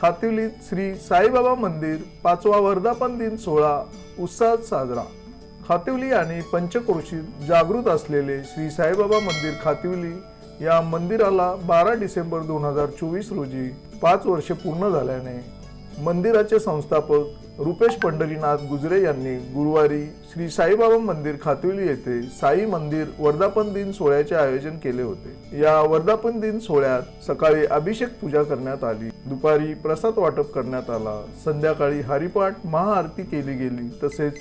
खातिवलीत श्री साईबाबा मंदिर पाचवा वर्धापन दिन सोहळा उत्साहात साजरा. खातिवली आणि पंचक्रोशीत जागृत असलेले श्री साईबाबा मंदिर खातिवली या मंदिराला बारा डिसेंबर दोन हजार चोवीस रोजी पाच वर्षे पूर्ण झाल्याने मंदिराचे संस्थापक रुपेश पंढरीनाथ गुजरे यांनी गुरुवारी श्री साईबाबा मंदिर खातिवली येथे साई मंदिर वर्धापन दिन सोहळ्याचे आयोजन केले होते. या वर्धापन दिन सोहळ्यात सकाळी अभिषेक पूजा करण्यात आली. दुपारी प्रसाद वाटप करण्यात आला. संध्याकाळी हरिपाठ महाआरती केली गेली. तसेच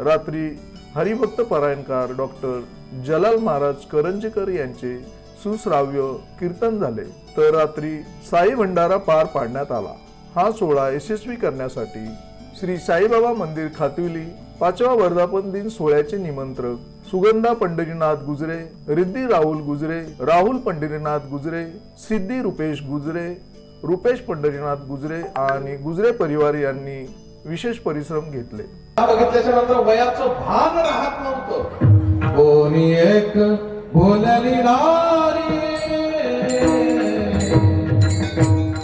रात्री हरिभक्त परायणकार डॉक्टर जलाल महाराज करंजेकर यांचे सुश्राव्य कीर्तन झाले. तर रात्री साई भंडारा पार पाडण्यात आला. हा सोहळा यशस्वी करण्यासाठी श्री साईबाबा मंदिर खातिवली पाचवा वर्धापन दिन सोहळ्याचे निमंत्रक सुगंधा पंढरीनाथ गुजरे रिद्धी राहुल गुजरे राहुल पंढरीनाथ गुजरे सिद्धी रुपेश गुजरे रुपेश पंढरीनाथ गुजरे आणि गुजरे परिवार यांनी विशेष परिश्रम घेतले. बघितल्याच्या नंतर वयाचं भान राहत नव्हतं. कोणी एक बोलली नारी.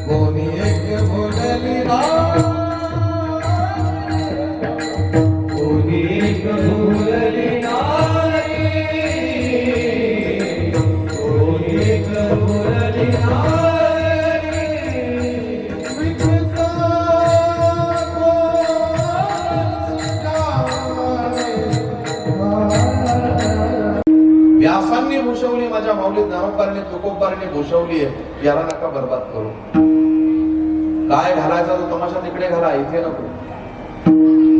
कोणी एक बोलली कोणी माझ्या माऊली ज्ञानोबाराने तुकोबारणी भूषवली आहे याला नका बर्बाद करू. काय घालायचा तो तमाशा तिकडे घाला इथे नको.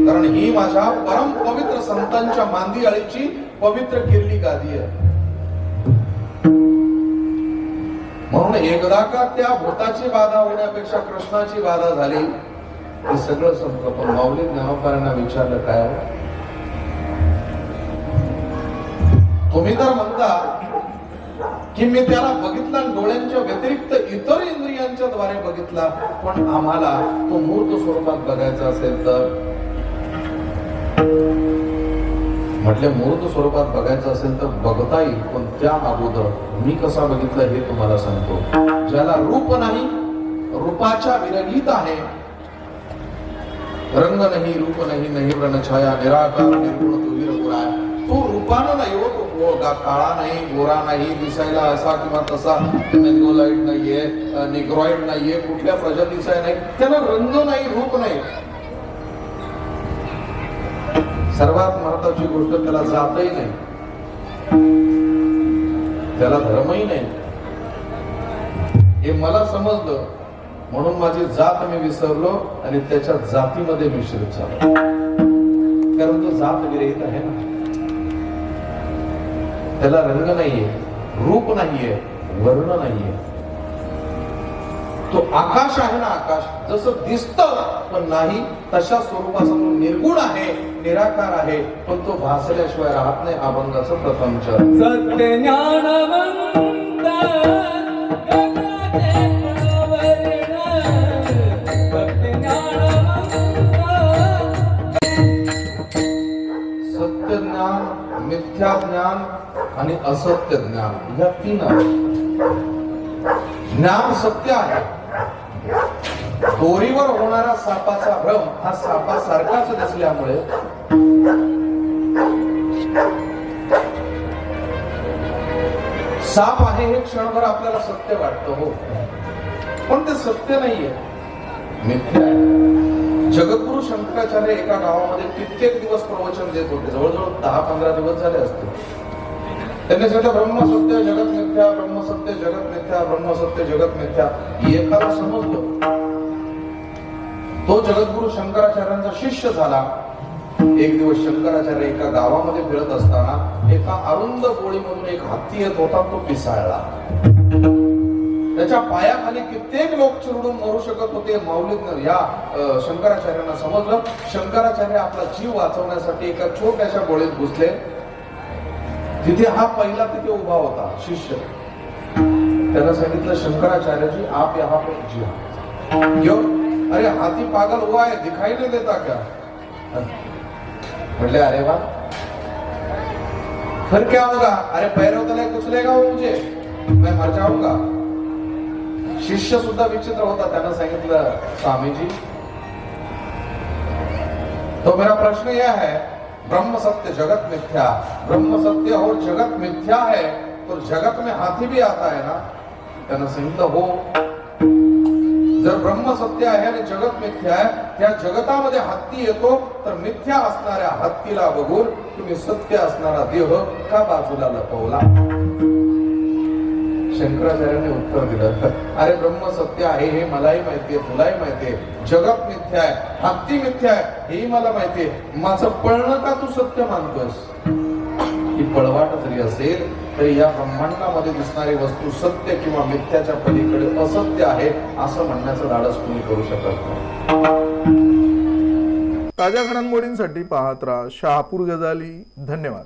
कारण ही माझ्या परम पवित्र संतांच्या मांदी अळीची पवित्र किल्ली गादी आहे. म्हणून एकदा का त्या भूताची बाधा होण्यापेक्षा कृष्णाची बाधा झाली हे सगळं संपलं. पण माऊली ज्ञानोबारांना विचारलं काय हो? तुम्ही तर म्हणता की मी त्याला बघितला डोळ्यांच्या व्यतिरिक्त इतर इंद्रियांच्या द्वारे बघितला. पण आम्हाला तो मूर्त स्वरूपात बघायचा असेल तर? म्हटले मूर्त स्वरूपात बघायचं असेल तर बघता येईल पण त्या अगोदर मी कसा बघितला हे तुम्हाला सांगतो. ज्याला रूप नाही रूपाच्या विरहित आहे. रंग नाही रूप नाही नाही व्रणछाया निराकार निर्गुण तो वीरपुराय तो रूपानं नाही हो तो काळा नाही गोरा नाही दिसायला असा किंवा तसा. मेंगोलाइड नाहीये निग्रॉइड नाहीये कुठल्या प्रजातीचा नाही. त्याला रंग नाही रूप नाही. सर्वात महत्वाची गोष्ट त्याला जातही नाही. त्याला धर्मही नाही. हे मला समजलं. म्हणून माझी जात मी विसरलो आणि त्याच्या जातीमध्ये मिश्रित झालो कारण तो जात विरहित आहे ना. त्याला रंग नाहीये रूप नाहीये वर्ण नाहीये. तो आकाश आहे ना आकाश जसं दिसत पण नाही तशा स्वरूपाचा निर्गुण आहे निराकार आहे पण तो भासल्याशिवाय राहत नाही अभंगाचं प्रथम सत्य ज्ञान मिथ्या ज्ञान आणि असत्य ज्ञान या तीन आहेत. ज्ञान सत्य आहे. दोरीवर होणारा सापाचा भ्रम हा सापासारखाच दिसल्यामुळे साप आहे हे क्षणभर आपल्याला सत्य वाटतं हो. पण ते सत्य नाहीये. मिथ्या आहे. जगद्गुरु शंकराचार्य एका गावामध्ये कित्येक दिवस प्रवचन देत होते. जवळजवळ दहा पंधरा दिवस झाले असते त्यांनी सांगितलं ब्रह्मसत्य जगत मिथ्या ब्रह्मसत्य जगत मिथ्या ब्रह्मसत्य जगत मिथ्या. एकाला समजलं तो जगद्गुरु शंकराचार्यांचा शिष्य झाला. एक दिवस शंकराचार्य एका गावामध्ये फिरत असताना एका अरुंद गोळी म्हणून एक हत्ती येत होता तो पिसाळला. त्याच्या पायाखाली कित्येक लोक चिरडून मरून शकत होते माऊली या शंकराचार्यांना समजलं. शंकराचार्य आपला जीव वाचवण्यासाठी एका छोट्याशा गोळीत घुसले. तिथे हा पहिला तिथे उभा होता शिष्य. त्यानं सांगितलं शंकराचार्यजी आप यहा पर जी हाँ क्यों अरे हाथी पागल हुआ है दिखाई नहीं देता क्या? म्हटले अरे वा. फिर क्या होगा? अरे पैरों तले कुचलेगा वो मुझे? मैं मर जाऊंगा. शिष्य सुद्धा विचित्र होता त्यानं सांगितलं स्वामीजी तो मेरा प्रश्न यह है ब्रह्म सत्य जगत मिथ्या ब्रह्म सत्य और जगत मिथ्या है तो जगत में हाथी भी आता है ना? त्यानं सांगितलं हो. जर ब्रह्म सत्य आहे आणि जगत मिथ्या आहे त्या जगतामध्ये हत्ती येतो तर मिथ्या असणाऱ्या हत्तीला बघून तुम्ही सत्य असणारा देह का बाजूला लपवला? शंकराचार्यांनी उत्तर दिलं. अरे ब्रह्म सत्य आहे हे मलाही माहितीये तुलाही माहितीये जगत मिथ्या आहे हत्ती मिथ्या आहे हेही मला माहितीये माझं पळणं का तू सत्य मानतोस ही पळवाट जरी असेल तरी या ब्रह्मांडामध्ये दिसणारी वस्तू सत्य किंवा मिथ्याच्या पलीकडे असत्य आहे असं म्हणण्याचं धाडस कोणी करू शकत नाही. ताज्या घडामोडींसाठी पाहत राहा शहापूर गजाली. धन्यवाद.